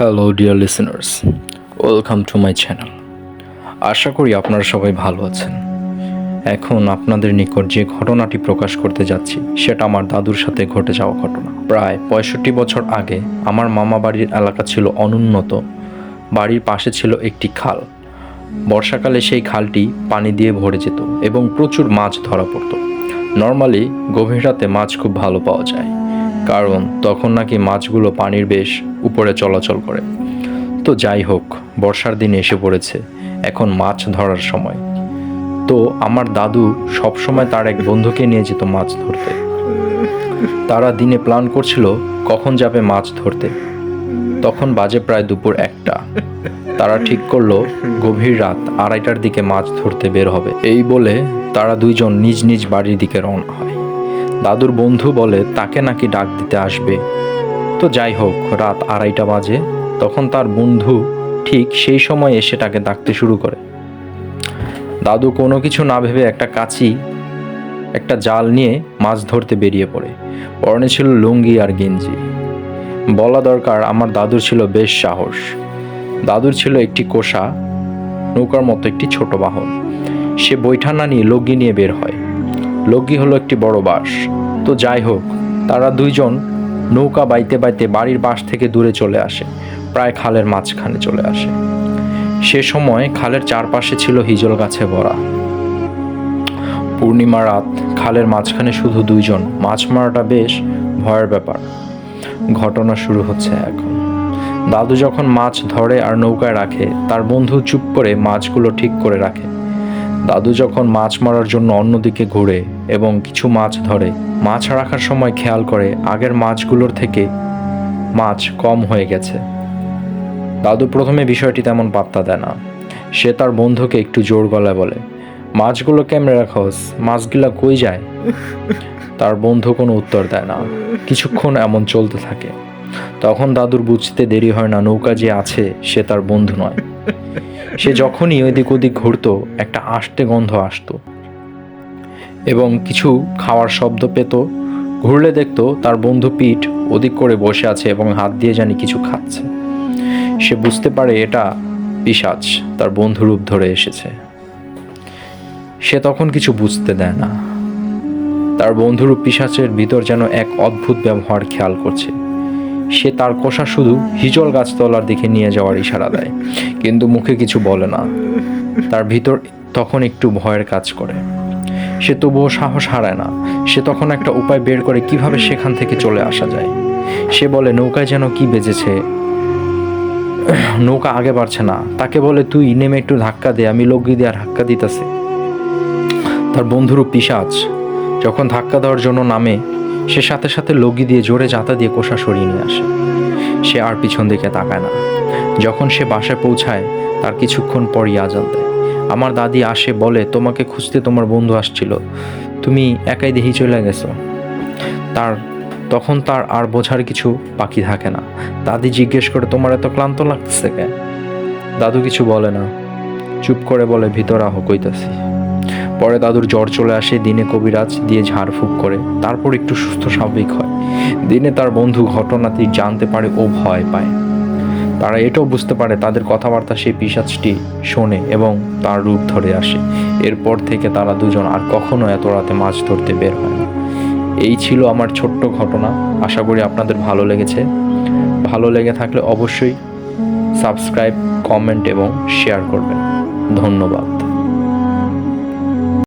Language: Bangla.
Hello dear listeners welcome to my channel আশা করি আপনারা সবাই ভালো আছেন। এখন আপনাদের নিকট যে ঘটনাটি প্রকাশ করতে যাচ্ছি, সেটা আমার দাদুর সাথে ঘটে যাওয়া ঘটনা। প্রায় পঁয়ষট্টি বছর আগে আমার মামা বাড়ির এলাকা ছিল অনুন্নত। বাড়ির পাশে ছিল একটি খাল। বর্ষাকালে সেই খালটি পানি দিয়ে ভরে যেত এবং প্রচুর মাছ ধরা পড়তো। নর্মালি গভীর রাতে মাছ খুব ভালো পাওয়া যায়। কারণ তখন নাকি মাছগুলো পানির বেশ উপরে চলাচল করে। তো যাই হোক, বর্ষার দিন এসে পড়েছে, এখন মাছ ধরার সময়। তো আমার দাদু সবসময় তার এক বন্ধুকে নিয়ে যেত মাছ ধরতে। তারা দিনে প্ল্যান করছিল কখন যাবে মাছ ধরতে। তখন বাজে প্রায় দুপুর একটা। তারা ঠিক করল, গভীর রাত আড়াইটার দিকে মাছ ধরতে বের হবে। এই বলে তারা দুইজন নিজ নিজ বাড়ির দিকে রওনা হয়। দাদুর বন্ধু বলে, তাকে নাকি ডাক দিতে আসবে। তো যাই হোক, রাত আড়াইটা বাজে। তখন তার বন্ধু ঠিক সেই সময় এসে তাকে ডাকতে শুরু করে। দাদু কোনো কিছু না ভেবে একটা কাঁচি, একটা জাল নিয়ে মাছ ধরতে বেরিয়ে পড়ে। পরনে ছিল লুঙ্গি আর গেঞ্জি। বলা দরকার, আমার দাদুর ছিল বেশ সাহস। দাদুর ছিল একটি কোষা, নৌকার মতো একটি ছোট বাহন। সে বৈঠানা নিয়ে লগি নিয়ে বের হয়। লগি হলো একটি বড় বাঁশ। তো যাই হোক, তারা দুইজন নৌকা বাইতে বাইতে বাড়ির বাঁশ থেকে দূরে চলে আসে, প্রায় খালের মাঝখানে চলে আসে। সে সময় খালের চারপাশে ছিল হিজল গাছে ভরা। পূর্ণিমা রাত, খালের মাঝখানে শুধু দুইজন, মাছ মারাটা বেশ ভয়ের ব্যাপার। ঘটনা শুরু হচ্ছে এখন। দাদু যখন মাছ ধরে আর নৌকায় রাখে, তার বন্ধু চুপ করে মাছগুলো ঠিক করে রাখে। দাদু যখন মাছ মারার জন্য অন্যদিকে ঘুরে এবং কিছু মাছ ধরে। মাছ রাখার সময় খেয়াল করে, আগের মাছগুলোর থেকে মাছ কম হয়ে গেছে। দাদু প্রথমে বিষয়টি তেমন পাত্তা দেয় না। সে তার বন্ধুকে একটু জোর গলায় বলে, মাছগুলো কেমনে রাখস মাছগুলা কই যায়? তার বন্ধু কোনো উত্তর দেয় না। কিছুক্ষণ এমন চলতে থাকে। তখন দাদুর বুঝতে দেরি হয় না নৌকা যে আছে, সে তার বন্ধু নয়। সে যখনই ওদিক ওদিক ঘুরতো, একটা আষ্টে গন্ধ আসতো। এবং কিছু খাওয়ার শব্দ পেত। ঘুরলে দেখতো তার বন্ধু পিঠ ওদিক করে বসে আছে এবং হাত দিয়ে জানি কিছু খাচ্ছে। সে বুঝতে পারে এটা পিসাচ তার বন্ধু রূপ ধরে এসেছে। সে তখন কিছু বুঝতে দেয় না। তার বন্ধুরূপ পিসাচের ভিতর যেন এক অদ্ভুত ব্যবহার খেয়াল করছে। সে তার কষা শুধু হিজল গাছতলার দিকে নিয়ে যাওয়ার ইশারা দেয়, কিন্তু মুখে কিছু বলে না। তার ভিতর তখন একটু ভয়ের কাজ করে। সে তবুও সাহস হারায় না। সে তখন একটা উপায় বের করে কীভাবে সেখান থেকে চলে আসা যায়। সে বলে, নৌকায় যেন কি বেজেছে? নৌকা আগে বাড়ছে না। তাকে বলে, তুই নেমে একটু ধাক্কা দে, আমি লগি দিয়ে আর ধাক্কা দিতেছি। তার বন্ধুরও পিসাজ যখন ধাক্কা দেওয়ার জন্য নামে, সে সাথে সাথে লগি দিয়ে জোরে জাতা দিয়ে কোষা সরিয়ে নিয়ে আসে। সে আর পিছন দিকে তাকায় না। যখন সে বাসায় পৌঁছায়, তার কিছুক্ষণ পরই আজান দেয়। আমার দাদি আসে, বলে, তোমাকে খুঁজতে তোমার বন্ধু আসছিল। তুমি একাই দেহি চলে গেছো। তার, তখন তার আর বোঝার কিছু বাকি থাকে না। দাদি জিজ্ঞেস করে, তোমার এত ক্লান্ত লাগতেছে কে দাদু কিছু বলে না। চুপ করে বলে, ভিতর আহ, কইতাছি। পরে দাদুর জ্বর চলে আসে, দিনে কবিরাজ দিয়ে ঝাড়ফুঁক করে, তারপর একটু সুস্থ স্বাভাবিক হয়। দিনে তার বন্ধু ঘটনাটি জানতে পারে ও ভয় পায়। তারা এটাও বুঝতে পারে তাদের কথাবার্তা সেই পিসাজটি শোনে এবং তার রূপ ধরে আসে। এরপর থেকে তারা দুজন আর কখনো এত রাতে মাছ ধরতে বের হয় না। এই ছিল আমার ছোট্ট ঘটনা। আশা করি আপনাদের ভালো লেগেছে। ভালো লেগে থাকলে অবশ্যই সাবস্ক্রাইব, কমেন্ট এবং শেয়ার করবেন। ধন্যবাদ।